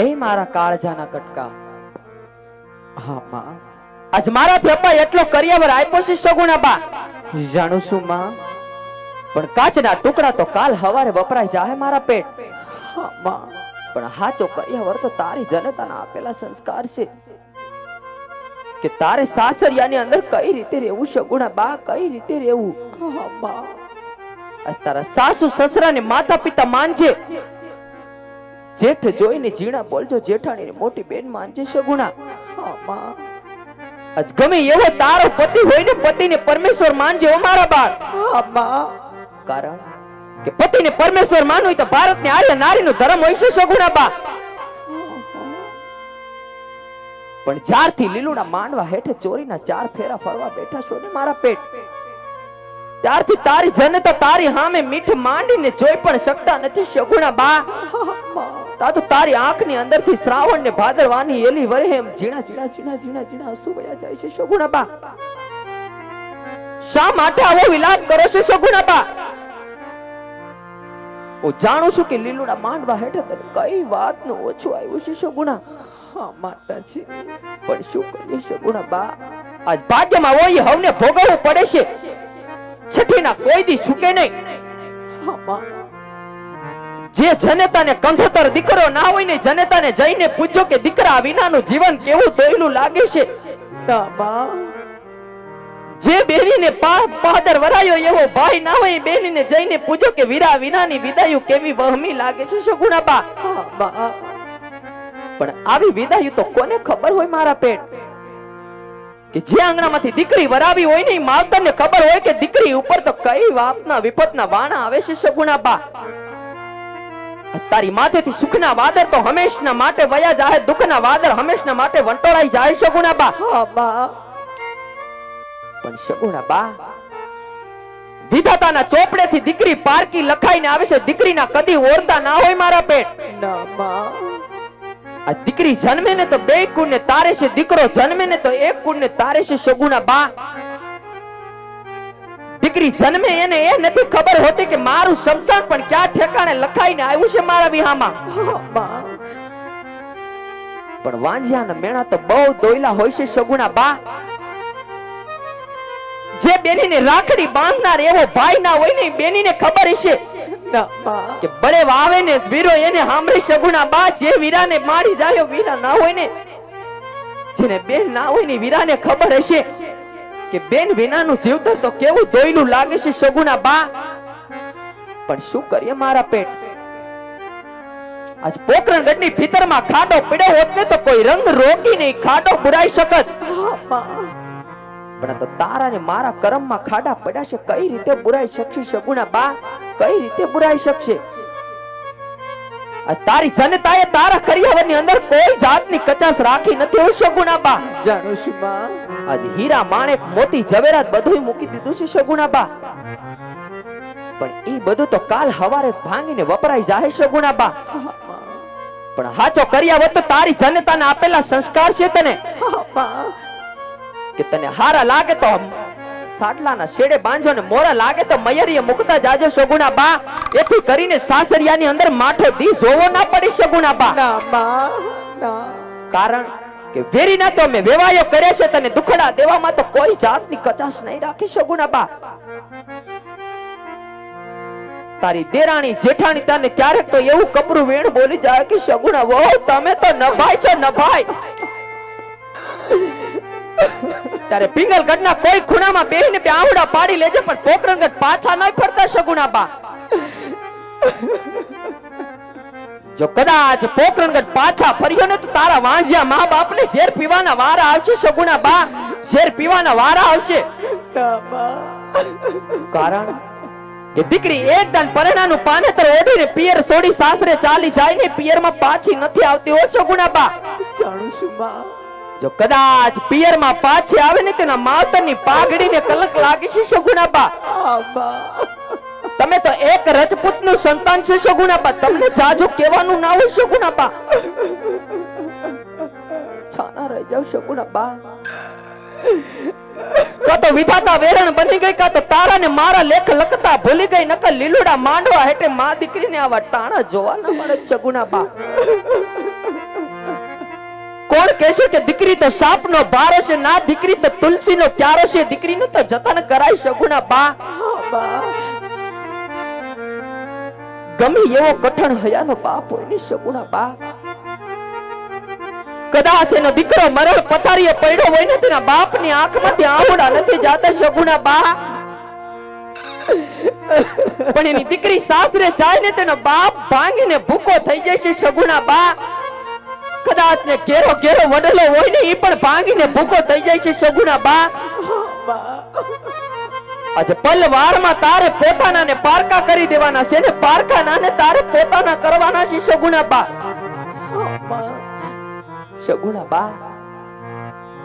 એ મારા કાળજાના કટકા. હા માં. આજ મારાથી અપ્પા એટલો કરિયાવર આપ્યો છે સગુણા બા જાણું છું માં. પણ કાચના ટુકડા તો કાલ હવારે વપરાય જાહે મારા પેટ. હા માં. પણ હાચો કરિયાવર તો તારી જનતાના આપેલા સંસ્કાર છે. કે તારે સાસરિયાની અંદર કઈ રીતે રહેવું સગુણા બા કઈ રીતે રહેવું? હા બા આજ તારા સાસુ સસરા ને માતા પિતા માનજે. જેઠ જોઈને જીણા બોલજો જેઠાણી મોટી બેન માનજે સગુણા આજ ગમે એવો તારો પતિ હોય ને પતિને પરમેશ્વર માનજે ઓ મારા બાળ કારણ કે પતિને પરમેશ્વર માનવું હોય તો ભારતની આર્ય નારીનો ધર્મ હોય છે સગુણા બા. પણ જ્યારથી લીલુના માંડવા હેઠે ચોરીના ચાર ફેરા ફરવા બેઠા છો ને મારા પેટ ત્યારથી તારી જનતા તારી હામે મીઠ માંડીને જોઈ પણ શકતા નથી સગુણા બા. તા તારી આંખની અંદરથી શ્રાવણ ને ભાદરવાની એલી વરે એમ ઝીણા ઝીણા ઝીણા ઝીણા ઝીણા આંસુ વયા જાય છે શોગુણાબા. શા માટે આવો વિલાપ કરો છો શોગુણાબા? હું જાણું છું કે લીલુડા માંડવા હેઠે તને કઈ વાતનું ઓછું આવ્યું છે શોગુણા. હા માતાજી પણ શું કરીએ શોગુણાબા? આજ ભાગ્યમાં હોય હવને ભોગવવું પડે છે. છઠ્ઠીના કોઈ દી સુકે નહીં. હા, માં. જે જનેતાને કંધોતર દીકરો ના હોય ને જનેતાને જઈને પૂછો કે દીકરા વિનાનું જીવન કેવું દોયલું લાગે છે? જે બેનીને પા- પાદર વરાયો એવો ભાઈ ના હોય બેનીને જઈને પૂછો કે વીરા વિનાની વિદાયું કેવી વહમી લાગે છે સગુણા બા? હા માં પણ આવી વિદાયું તો કોને ખબર હોય મારા પેટ કે જે આંગણામાંથી દીકરી વરાવી હોય ને માવતરને ખબર હોય કે દીકરી ઉપર તો કઈ વાપના વિપતના વાણા આવે છે સગુણા બા? તારી માથેથી સુખના વાદર તો હંમેશના માટે વયા જાય દુઃખના વાદર હંમેશના માટે વંટોળાઈ જાય શગુણા બા. પણ શગુણા બા વિધાતાના ચોપડેથી દીકરી પારકી લખાઈને આવે છે દીકરીના કદી ઓરતા ના હોય મારા પેટ. ના આ દીકરી જન્મે ને તો બે કુળને તારે છે દીકરો જન્મે ને તો એક કુળને તારે છે શગુણા બા. દીકરી જન્મે એને એ નથી ખબર હોતી કે મારું શમશાન પણ ક્યાં ઠેકાણે લખાઈને આવ્યું છે મારા વિહામાં. પણ વાંજિયા ના મેણા તો બહુ દોયલા હોય છે સગુણા બા. જે બેનીને રાખડી બાંધનાર એવો ભાઈ ના હોય ને બેની બેનીને ખબર હશે ના કે બળે વાવે ને વીરો એને સાંભળી સગુણા બા જે વીરાને મારી જાયો વીરા ના હોય ને જેને બેન ના હોય ને વીરાને ખબર હશે. કે બેન વિનાનું જીવતર તો કેવું દોયલું લાગે છે સગુણા બા? પણ શું કરીએ મારા પેટ આજ પોકરણગઢની ભીતરમાં ખાડો પડ્યો હોત ને તો કોઈ રંગ રોકી નહીં, ખાડો બુરાઈ શકત. પણ તો તારા ને મારા કરમમાં ખાડા પડ્યા છે, કઈ રીતે બુરાઈ શકશે સગુણા બા? કઈ રીતે બુરાઈ શકશે? તારી જનતાએ તારા કરિયાવરની અંદર કોઈ જાતની કચાશ રાખી નથી, હું શગુના બા? જાણું છું માં આજે હીરા માણેક મોતી જવેરાત બધું મૂકી દીધું છે સગુણાબા પણ એ બધું તો કાલ હવારે ભાંગીને વપરાઈ જાય સગુણા બા હા માં પણ હાચો કર્યા તો તારી જનતાને આપેલા સંસ્કાર છે તને. કે તને હારા લાગે તો સાડલાના શેડે બાંધો ને મોરા લાગે તો મયરીએ મુકતા જાજો સગુણા બા એથી કરીને સાસરિયાની અંદર માઠો દી જોવો ના પડી સગુણા બા કારણ કે વેરીના તો અમે વેવાયો કરે છે, તને દુખડા દેવામાં તો કોઈ જાતની કચાશ નહીં રાખી ગુણાબા તારી દેરાણી જેઠાણી તને ક્યારેક તો એવું કપરું વેણ બોલી જાય કે શગુણા વો તમે તો નભાઈ છો નભાઈ તારે પિંગલગઢ ના કોઈ ખૂણામાં બેહીને બે આવડા પાડી લેજે, પણ પોકરણગઢ પાછા નહીં ફરતા શગુણા બા. જો કદાચ પોકરણગઢ પાછા ફર્યો ને તો તારા વાંજ્યા મા બાપને ઝેર પીવાના વારા આવશે સગુણા બા. ઝેર પીવાના વારા આવશે. કારણ કે દીકરી એક દાન પરણાનું પાનેતર ઓઢીને પિયર છોડી સાસરે ચાલી જાય ને પિયરમાં પાછી નથી આવતી ઓ સગુણા બા. જાણું છું બા. જો કદાચ પિયરમાં પાછી આવે ને તેના માવતરની પાઘડીને કલક લાગી છે સગુણા બા. માં તમે તો એક રજપૂતનું સંતાન છે બા તમને જાજુ કહેવાનું ના હોય બા છાના રહી જાવ બા કા તો વિધાતા વેરણ બની ગઈ કા તારા ને મારા લેખ લખતા ભૂલી ગઈ, નકર લીલુડા માંડવા હેઠે માં દીકરીને આવા ટાણા જોવા ન મળે સગુણા કોણ કહેશે કે દીકરી તો સાપનો ભારો છે ના દીકરી તો તુલસીનો પ્યારો છે દીકરીનું તો જતન કરાય શગુના બા બા. ગમે એવો કઠણ હયાનો બાપ હોય ને સગુણા બા કદાચ એનો દીકરો મરણ પથારીએ પડ્યો હોય ને, તેના બાપની આંખમાંથી આવડા નથી જાતા, સગુણા બા. પણ એની દીકરી સાસરે જાય ને, તેનો બાપ ભાંગીને ભૂકો થઈ જાય છે, સગુણા બા. કદાચ ને ઘેરો ઘેરો વડેલો હોય ને એ પણ ભાંગીને ભૂકો થઈ જાય છે શગુણા બા. આજે પલવારમાં તારે પોતાના ને પારકા કરી દેવાના છે ને પારકા ના ને તારે પોતાના કરવાના છે સગુણા બા બા સગુણા બા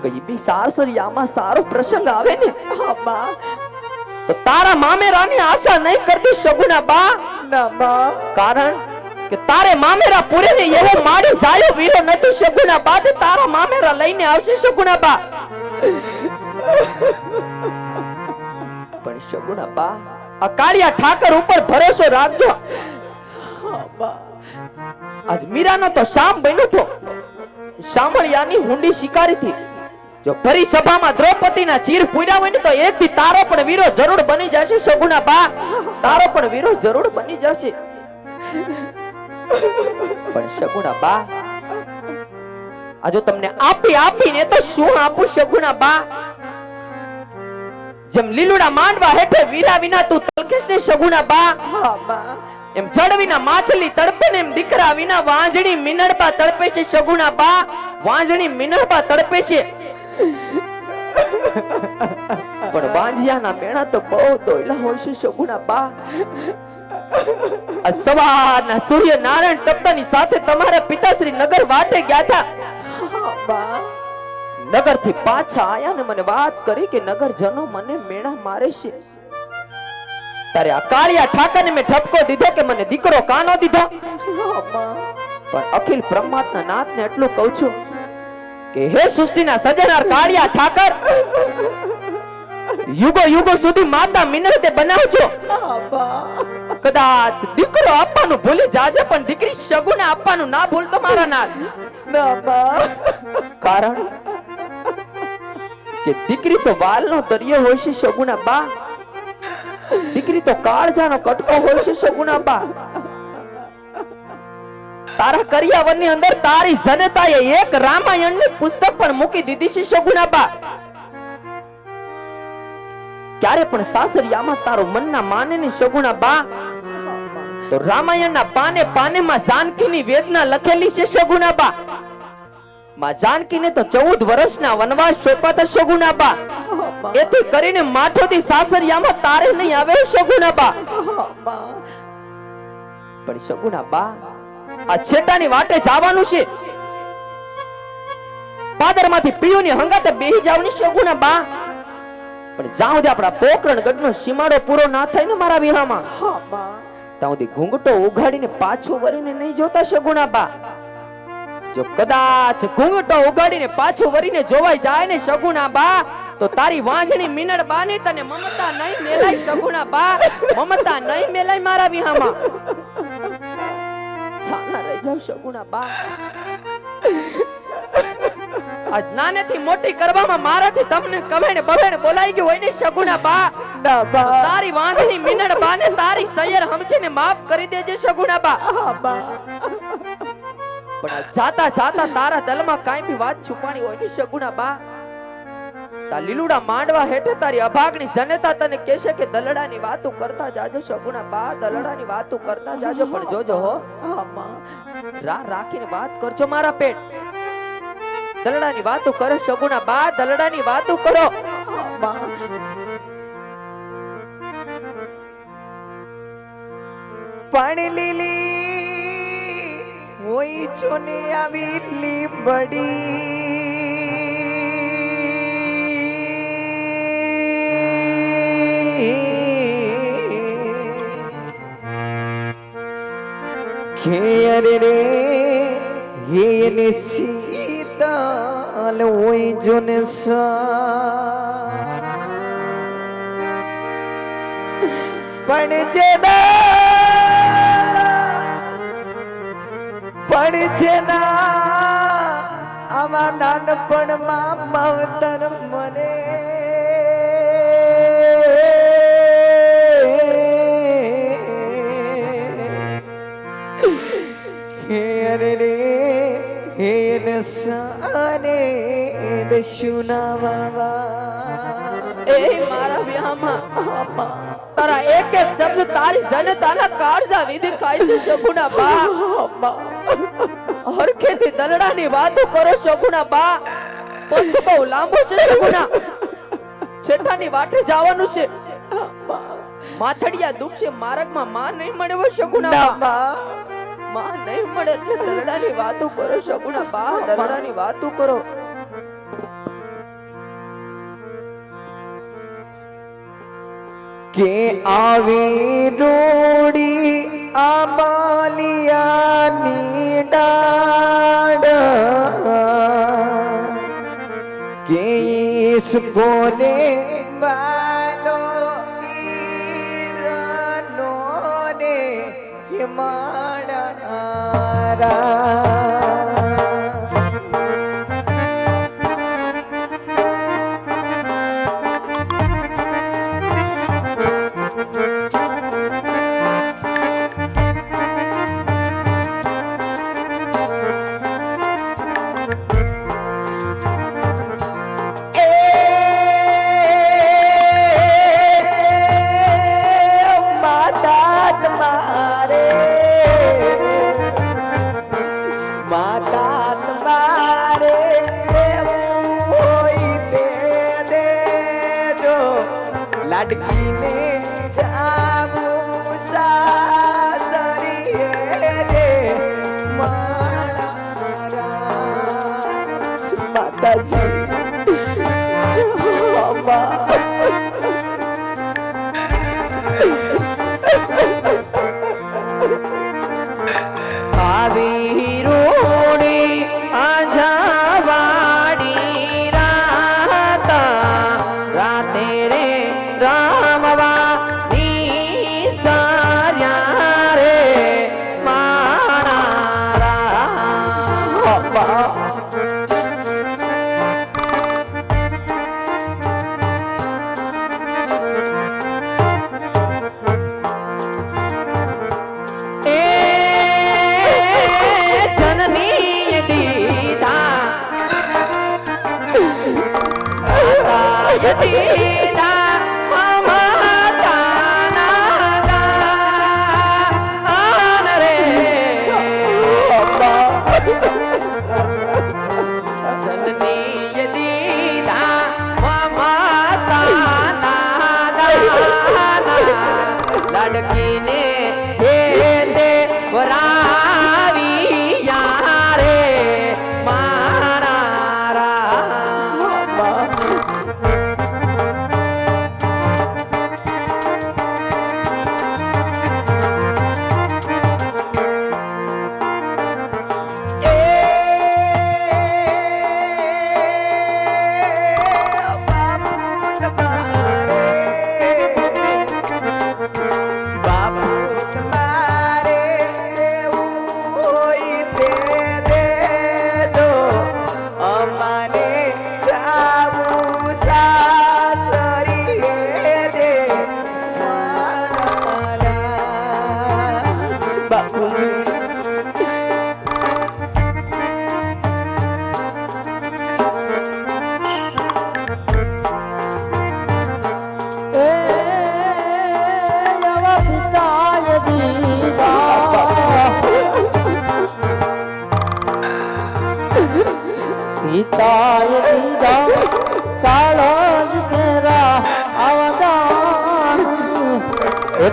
કઈ બી સાસરિયામાં સારો પ્રસંગ આવે ને હા બા તો તારા મામેરાની આશા નહીં કરતી સગુણા બા ના બા. કારણ કે તારે મામેરા પૂરે ને એવો માડી સાયો વીરો નથી સગુણા બા તારા મામેરા લઈને આવશે સગુણા બા સગુણા બા આ કાળિયા ઠાકર ઉપર ભરોસો રાખજો. આજ મીરાનો તો શામ બન્યો તો શામળિયાની હુંડી શિકારી થી જો ફરી સભામાં દ્રૌપદીના ચીર પૂર્યા હોય ને તો એક થી તારો પણ વીરો જરૂર બની જશે સગુણા બા તારો પણ વીરો જરૂર બની જશે. પણ સગુણા બા આ જો તમને આપી આપીને તો શું આપું સગુણા બા જેમ લીલુડા માંડવા હેઠે વીરા વિના તું તલખેશ ને સગુણા બા. એમ જળ વિના માછલી તડપે ને એમ દીકરા વિના વાંજણી મિનળબા તડપે છે સગુણા બા. વાંજણી મિનળબા તડપે છે. પણ વાંજિયાના મેણા તો બહુ દોયલા હોય છે સગુણા બા. આ સવારના સૂર્ય નારાયણ તપતાની સાથે તમારા પિતાશ્રી નગર વાટે ગયા હતા બા. નગરથી પાછા આયા ને મને વાત કરી કે નગર જનો મને મેણા મારે છે. તારે આ કાળિયા ઠાકર ને મેં ઠપકો દીધો કે મને દીકરો કાનો દીધો? પણ અખિલ બ્રહ્માત્મા નાથ ને એટલું કહું છું કે હે સૃષ્ટિના સર્જનાર કાળિયા ઠાકર યુગો યુગો સુધી માતા મિનરતે બનાવજો. કદાચ દીકરો આપવાનું ભૂલી જાજે પણ દીકરી શગુને આપવાનું ના ભૂલતો મારા નાથ. કારણ કે દીકરી તો વાલનો દરિયો હોય છે સગુણા બા દીકરી તો કાળજાનો કટકો હોય છે સગુણા બા તારા કરિયાવરની અંદર તારી જનતાએ એક રામાયણની પુસ્તક પણ મૂકી દીધી છે સગુણા બા ક્યારે પણ સાસરિયામાં તારો મનના માને ની સગુણા બા તો રામાયણના પાને પાનેમાં જાનકીની વેદના લખેલી છે સગુણા બા માં જાનકીને તો 14 વર્ષના વનવાસ સોંપાતા શગુનાબા. એથી કરીને માઠોથી સાસરિયામાં તારે નહીં આવે સગુણા બા હા બા પણ શગુનાબા આ છેટાની વાટે જવાનું છે. પાદરમાંથી પીયુની હંગાતે બેહી જાવની શગુનાબા. બા પણ જ્યાં સુધી આપણા પોકરણ ગઢનો સીમાડો પૂરો ના થાય ને મારા વિહામાં ત્યાં સુધી ઘૂંઘટો ઉઘાડીને પાછું વળીને નહીં જોતા શગુનાબા. બા જો કદાચ ઘૂંઘટો ઉગાડીને પાછું વળીને જોવાઈ જાય ને સગુણા બા તો તારી વાંજણી મિનળ ને તને મમતા નહીં મેલાય સગુણા બા મમતા નહીં મેલાય મારા વિહામાં. છાના રહી જાવ સગુણા બા આજ નાનેથી મોટી કરવામાં મારાથી તમને કવેણે બવેણે બોલાઈ ગયું હોય ને સગુણા બા ના બા તારી વાંધણી મિનળ બાને તારી સૈયર સમજીને માફ કરી દેજે સગુણા બા હા બા. પણ જાતા જાતા તારા દલમાં કાંઈ બી વાત છુપાણી હોય ને સગુણા બા. તા લીલુડા માંડવા હેઠે તારી અભાગની જનતા તને કહેશે કે દલડાની વાતો કરતા જાજો સગુણા બા દલડાની વાતો કરતા જાજો પણ જોજો હો. રા રાખીને વાત કરજો મારા પેટ દલડાની વાતો કરો સગુણા બા દલડાની વાતો કરો. પણ લીલી હોય ચોને આવી લીંબડી ખેર રે એને શીતલ હોય જોને સા પણ છે પણ છે ના આવા નાનપણમાં માવતર મને. અરે રે હે રસાને દશુનાવા એ મારા વ્યામાં તારા એક એક શબ્દ તારી જનતાના કાળજા વિધિ ખાય છે શભુના બા. હરખેથી દલડાની વાતો કરો શગુના બા. પંથ બહુ લાંબો છે શગુના છેટાની વાટે જવાનું છે. માથડિયા દુખશે માર્ગમાં માં નહીં મળે શગુના બા. માં નહીં મળે એટલે દલડાની વાતો કરો શગુના બા દલડાની વાતો કરો. કે આવી રોડી આમાલિયાની ડાડ કે ઈસકોને બાલો ઈરનો ને એ માડા far. માતા દીદા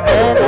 એટલે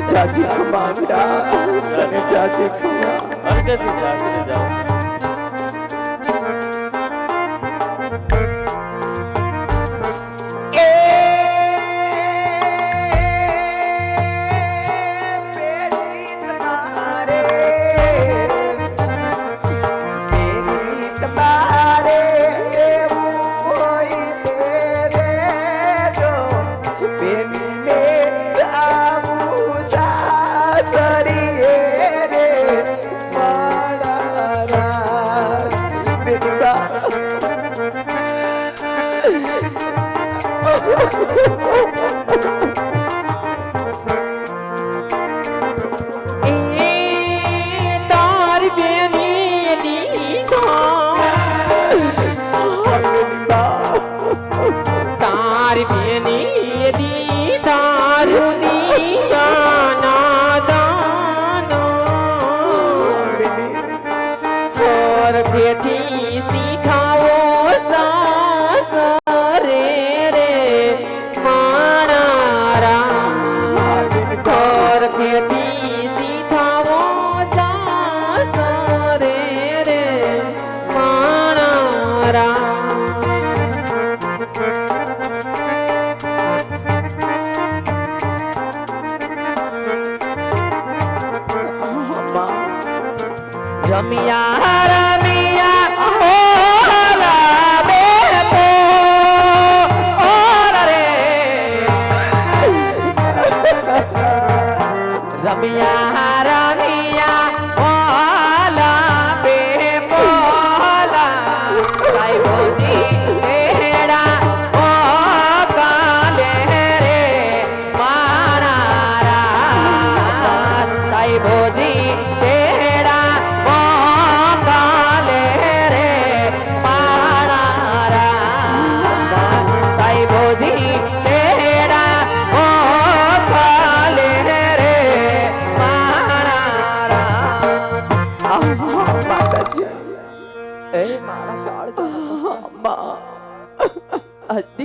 જાજી ખમા વીરા તને જાજી ખમા હરકતથી જાગીને જાઓ રમિયા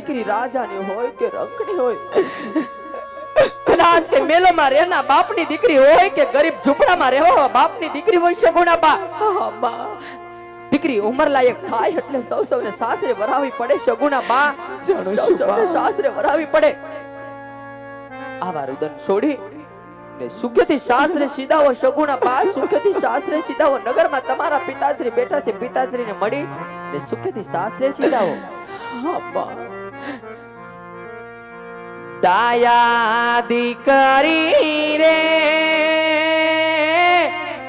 દીકરી રાજાની હોય કે રંકની હોય? કદાચ કે મેલોમાં રહેના બાપની દીકરી હોય કે ગરીબ ઝૂંપડામાં રહેવા બાપની દીકરી હોય સગુણા બા. દીકરી ઉંમર લાયક થાય એટલે સૌ સૌને સાસરે વરાવી પડે સગુણા બા સૌ સૌને સાસરે વરાવી પડે. આવા રુદન છોડી ને સુખ્યથી સાસરે સીધાવો સગુણા બા નગરમાં તમારા પિતાશ્રી બેઠા છે પિતાશ્રીને મળી ને સુખ્યથી સાસરે સીધાવો દાયા દીકરી રે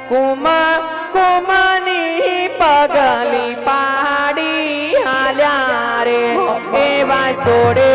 કુમા કુમની પગલી પાડી હાલ્યા રે. એવા સોડે